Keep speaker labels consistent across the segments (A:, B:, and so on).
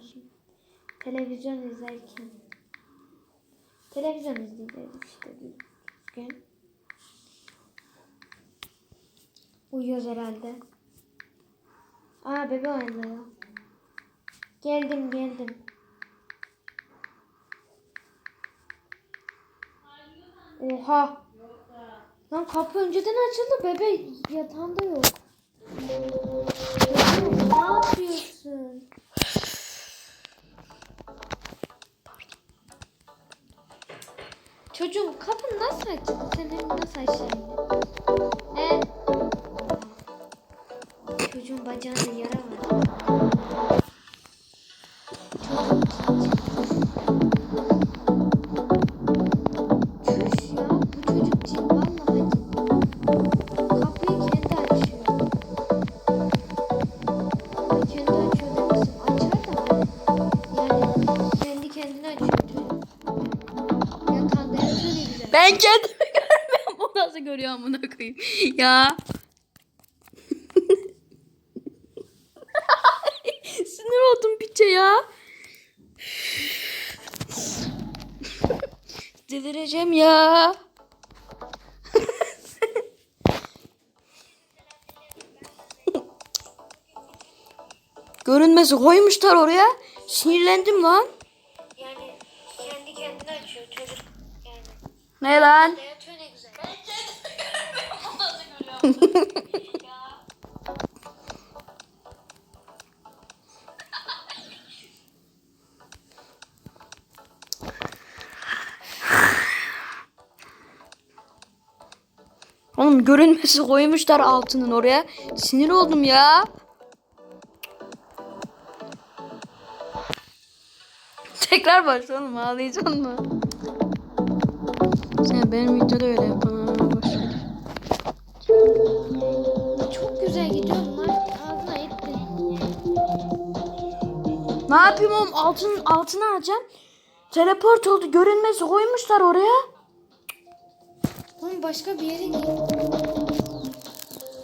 A: yapmışım. Televizyon izlerken. Televizyon izleyeceğiz işte düzgün. Uyuyoruz herhalde. Aa bebe oynuyor. Geldim geldim. Oha. Lan kapı önceden açıldı bebe yatağında yok. Çocuğum kapı nasıl açıldı? Sen hem nasıl aşağı
B: Ben kendimi görmüyorum. O nasıl görüyor amına koyayım. Ya. Sinir oldum piçe ya. Delireceğim ya. Görünmesi koymuşlar oraya. Sinirlendim lan. Ne lan? Oğlum görünmesi koymuşlar altının oraya. Sinir oldum ya. Tekrar başlayalım ağlayacaksın mı? Sen benim videoda öyle yapana boş ver.
A: Çok güzel gidiyorum lan. Ağzına etti.
B: Ne yapayım oğlum altın altına alacağım. Teleport oldu görünmesi koymuşlar oraya.
A: Oğlum başka bir yere git.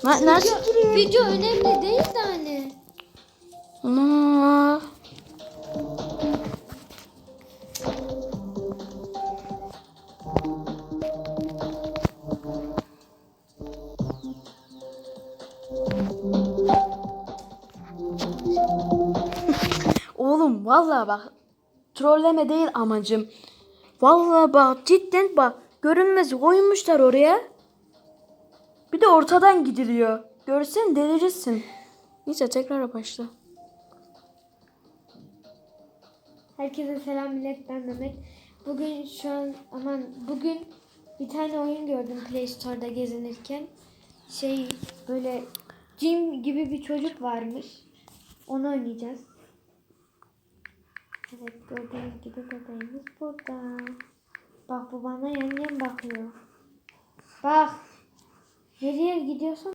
B: Na, nasıl gireyim?
A: Video önemli değil de
B: vallahi bak trolleme değil amacım. Vallahi bak cidden bak görünmez koymuşlar oraya. Bir de ortadan gidiliyor. Görsen delirirsin. Neyse tekrar başla.
A: Herkese selam millet ben Mehmet. Bugün şu an aman bugün bir tane oyun gördüm Play Store'da gezinirken. Şey böyle Jim gibi bir çocuk varmış. Onu oynayacağız. Evet gördüğünüz gibi bebeğimiz burada. Bak bu bana yan yan bakıyor. Bak. Nereye gidiyorsun?